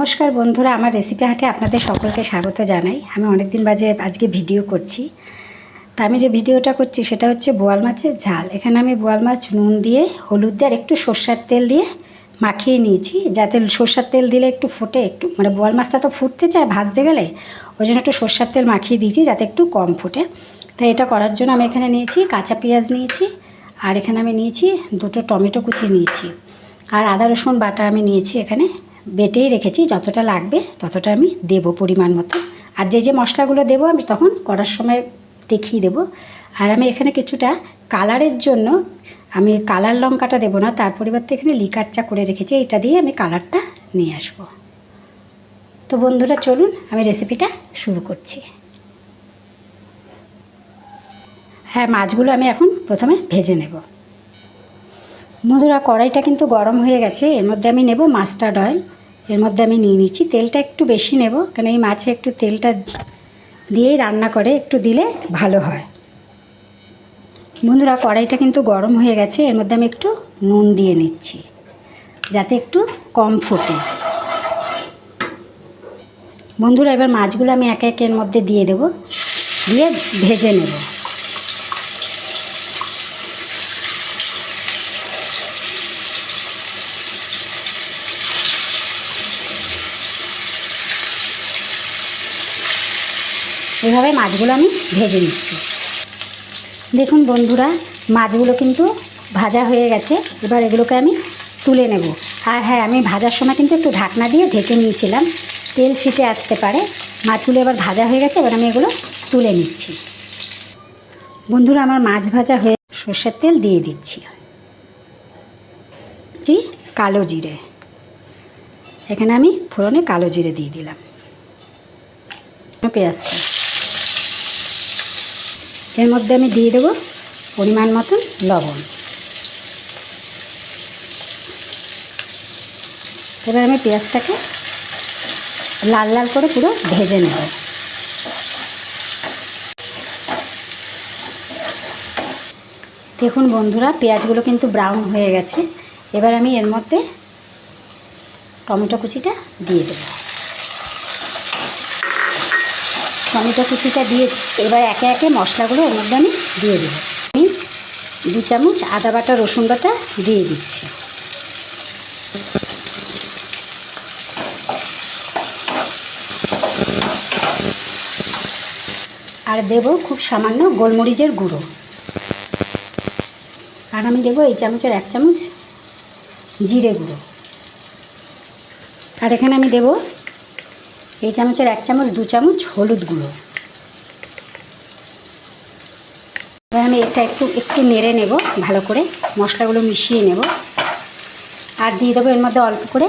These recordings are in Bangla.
নমস্কার বন্ধুরা, আমার রেসিপি হাটে আপনাদের সকলকে স্বাগত জানাই। আমি অনেক দিন বাজে আজকে ভিডিও করছি। তা আমি যে ভিডিওটা করছি সেটা হচ্ছে বোয়াল মাছের ঝাল। এখানে আমি বোয়াল মাছ নুন দিয়ে, হলুদ দিয়ে আর একটু সর্ষার তেল দিয়ে মাখিয়ে নিয়েছি। যাতে সর্ষার তেল দিলে একটু ফোটে একটু। মানে বোয়াল মাছটা তো ফুটতে চায় ভাজতে গেলে, ওই জন্য একটু সর্ষার তেল মাখিয়ে দিয়েছি যাতে একটু কম ফোটে। তাই এটা করার জন্য আমি এখানে নিয়েছি কাঁচা পেঁয়াজ নিয়েছি আর এখানে আমি নিয়েছি দুটো টমেটো কুচি নিয়েছি। আর আদা রসুন বাটা আমি নিয়েছি এখানে। বেটেই রেখেছি, যতটা লাগবে ততটা আমি দেব পরিমাণ মতো। আর যে যে মশলাগুলো দেবো আমি তখন করার সময় দেখিয়ে দেবো। আর আমি এখানে কিছুটা কালারের জন্য আমি কালার লঙ্কাটা দেবো না, তার পরিবর্তে এখানে লিকার চা করে রেখেছি, এটা দিয়ে আমি কালারটা নিয়ে আসব। তো বন্ধুরা, চলুন আমি রেসিপিটা শুরু করছি। হ্যাঁ মাছগুলো আমি এখন প্রথমে ভেজে নেব। বন্ধুরা কড়াইটা কিন্তু গরম হয়ে গেছে, এর মধ্যে আমি নেব মাস্টার্ড অয়েল, এর মধ্যে আমি নিয়ে নিচ্ছি, তেলটা একটু বেশি নেব কারণ এই মাছে একটু তেলটা দিয়েই রান্না করে, একটু দিলে ভালো হয়। বন্ধুরা কড়াইটা কিন্তু গরম হয়ে গেছে, এর মধ্যে আমি একটু নুন দিয়ে নিচ্ছি, যাতে একটু কম ফোটে। বন্ধুরা, এবার মাছগুলো আমি একে একে এর মধ্যে দিয়ে দেব, দিয়ে ভেজে নেব। এভাবে মাছগুলো আমি ভেজে নিচ্ছি। দেখুন বন্ধুরা, মাছগুলো কিন্তু ভাজা হয়ে গেছে। এবার এগুলোকে আমি তুলে নেব। আর হ্যাঁ আমি ভাজার সময় কিন্তু একটু ঢাকনা দিয়ে ঢেকে নিয়েছিলাম। তেল ছিটে আসতে পারে। মাছগুলো এবার ভাজা হয়ে গেছে, এবার আমি এগুলো তুলে নিচ্ছি। বন্ধুরা, আমার মাছ ভাজা হয়ে সর্ষের তেল দিয়ে দিচ্ছি। জি, কালো জিরে। এখানে আমি ফোড়নে কালো জিরে দিয়ে দিলাম। পেঁয়াজটা। এর মধ্যে আমি দিয়ে দেবো পরিমাণ মতন লবণ। এবার আমি পেঁয়াজটাকে লাল লাল করে পুরো ভেজে নেব। দেখুন বন্ধুরা, পেঁয়াজগুলো কিন্তু ব্রাউন হয়ে গেছে। এবার আমি এর মধ্যে টমেটো কুচিটা দিয়ে দেবো। টমেটো কুচিটা দিয়েছি। এবার একে একে মশলাগুলো এর মধ্যে আমি দিয়ে দেবো। আমি দু চামচ আদা বাটা, রসুন বাটা দিয়ে দিচ্ছি। আর দেব খুব সামান্য গোলমরিচের গুঁড়ো। আর আমি দেবো এই চামচের এক চামচ জিরে গুঁড়ো। আর এখানে আমি দেবো এই চামচের এক চামচ, দু চামচ হলুদ গুঁড়ো। এবার আমি এটা একটু একটু নেড়ে নেব, ভালো করে মশলাগুলো মিশিয়ে নেব। আর দিয়ে দেবো এর মধ্যে অল্প করে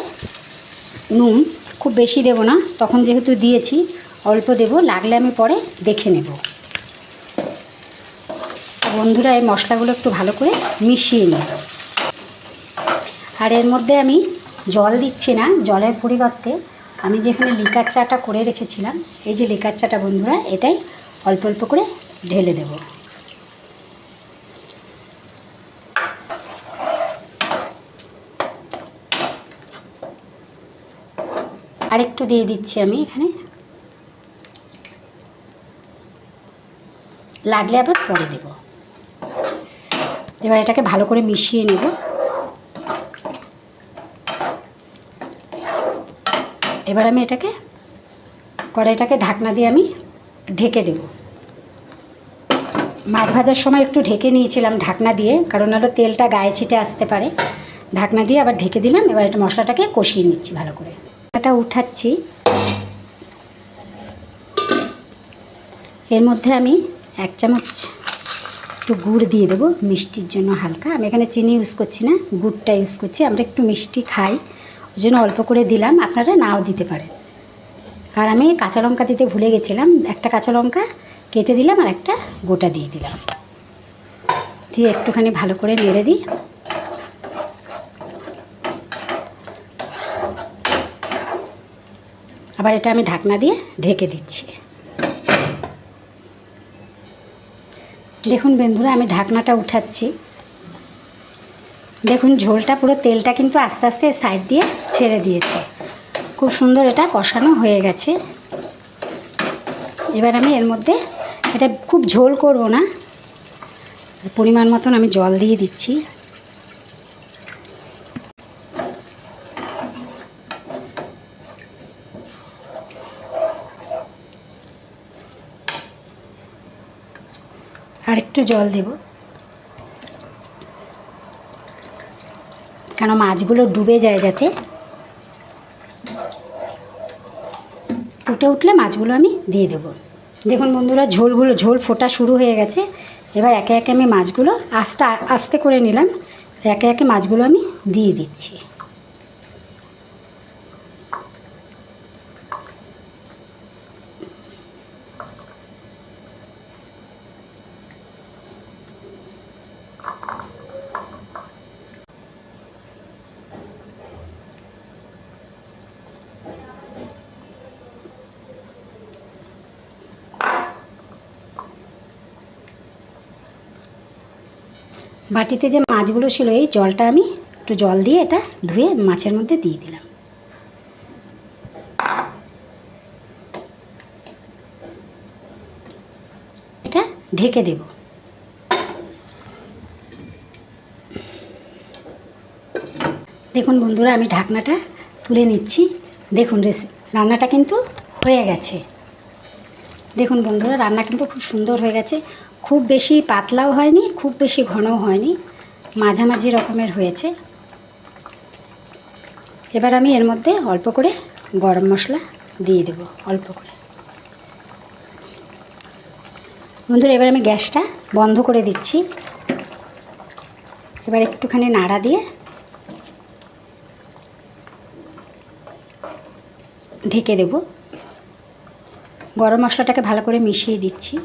নুন। খুব বেশি দেব না, তখন যেহেতু দিয়েছি, অল্প দেব, লাগলে আমি পরে দেখে নেব। বন্ধুরা, এই মশলাগুলো একটু ভালো করে মিশিয়ে নেব আর এর মধ্যে আমি জল দিচ্ছি না, জলের পরিবর্তে আমি যেখানে লিকার চাটা করে রেখেছিলাম, এই যে লিকার চাটা বন্ধুরা, এটাই অল্প অল্প করে ঢেলে দেব। আর একটু দিয়ে দিচ্ছি আমি এখানে। লাগলে আবার পরে দেব। এবার এটাকে ভালো করে মিশিয়ে নেব। এবার আমি এটাকে, কড়াইটাকে ঢাকনা দিয়ে আমি ঢেকে দেব। মাছ ভাজার সময় একটু ঢেকে নিয়েছিলাম ঢাকনা দিয়ে, কারণ হলো তেলটা গায়ে ছিটে আসতে পারে। ঢাকনা দিয়ে আবার ঢেকে দিলাম, এবার এটা মশলাটাকে কষিয়ে নিচ্ছি ভালো করে। এটা উঠাচ্ছি। এর মধ্যে আমি এক চামচ একটু গুড় দিয়ে দেবো, মিষ্টির জন্য হালকা। আমি এখানে চিনি ইউজ করছি না, গুড়টা ইউজ করছি। আমরা একটু মিষ্টি খাই। ওই জন্য অল্প করে দিলাম, আপনারা নাও দিতে পারেন। আর আমি কাঁচা লঙ্কা দিতে ভুলে গেছিলাম, একটা কাঁচা লঙ্কা কেটে দিলাম আর একটা গোটা দিয়ে দিলাম। দিয়ে একটুখানি ভালো করে নেড়ে দিই। আবার এটা আমি ঢাকনা দিয়ে ঢেকে দিচ্ছি। দেখুন বন্ধুরা, আমি ঢাকনাটা উঠাচ্ছি। দেখুন, ঝোলটা পুরো তেলটা কিন্তু আস্তে আস্তে সাইড দিয়ে ছেড়ে দিয়েছে। খুব সুন্দর এটা কষানো হয়ে গেছে। এবার আমি এর মধ্যে এটা খুব ঝোল করব না। পরিমাণ মতন আমি জল দিয়ে দিচ্ছি। আর একটু জল দেব। কেন মাছগুলো ডুবে যায় যাতে? ফুটে উঠলে মাছগুলো আমি দিয়ে দেবো। দেখুন বন্ধুরা, ঝোলগুলো, ঝোল ফোটা শুরু হয়ে গেছে। এবার একে একে আমি মাছগুলো আস্তে আস্তে করে নিলাম। একে একে মাছগুলো আমি দিয়ে দিচ্ছি। বাটিতে যে মাছগুলো ছিল, এই জলটা আমি একটু জল দিয়ে এটা ধুয়ে মাছের মধ্যে দিয়ে দিলাম। এটা ঢেকে দেব। দেখুন বন্ধুরা, আমি ঢাকনাটা তুলে নিচ্ছি। দেখুন রান্নাটা কিন্তু হয়ে গেছে। দেখুন বন্ধুরা, রান্না কিন্তু খুব সুন্দর হয়ে গেছে। খুব বেশি পাতলাও হয়নি, খুব বেশি ঘনও হয়নি, মাঝামাঝি রকমের হয়েছে। এবার আমি এর মধ্যে অল্প করে গরম মশলা দিয়ে দেব, অল্প করে। বন্ধুরা, এবার আমি গ্যাসটা বন্ধ করে দিচ্ছি। এবার একটুখানি নাড়া দিয়ে ঢেকে দেব। গরম মশলাটাকে ভালো করে মিশিয়ে দিচ্ছি।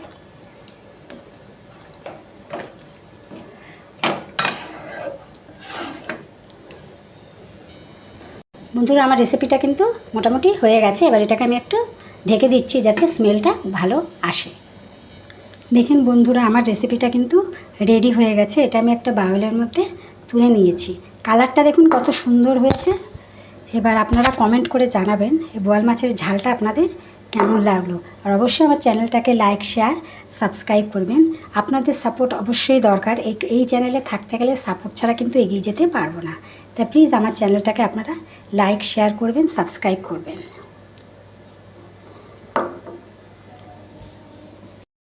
বন্ধুরা, আমার রেসিপিটা কিন্তু মোটামুটি হয়ে গেছে। এবার এটাকে আমি একটু ঢেকে দিচ্ছি যাতে স্মেলটা ভালো আসে। দেখুন বন্ধুরা, আমার রেসিপিটা কিন্তু রেডি হয়ে গেছে। এটা আমি একটা বাউলের মধ্যে তুলে নিয়েছি। কালারটা দেখুন কত সুন্দর হয়েছে। এবার আপনারা কমেন্ট করে জানাবেন। এই বোয়াল মাছের ঝালটা আপনাদের কেমন লাগল? আর অবশ্যই আমার চ্যানেলটাকে লাইক শেয়ার সাবস্ক্রাইব করবেন। আপনাদের সাপোর্ট অবশ্যই দরকার। এই চ্যানেলে থাকতে গেলে সাপোর্ট ছাড়া কিন্তু এগিয়ে যেতে পারব না। তা প্লিজ আমার চ্যানেলটাকে আপনারা লাইক শেয়ার করবেন সাবস্ক্রাইব করবেন।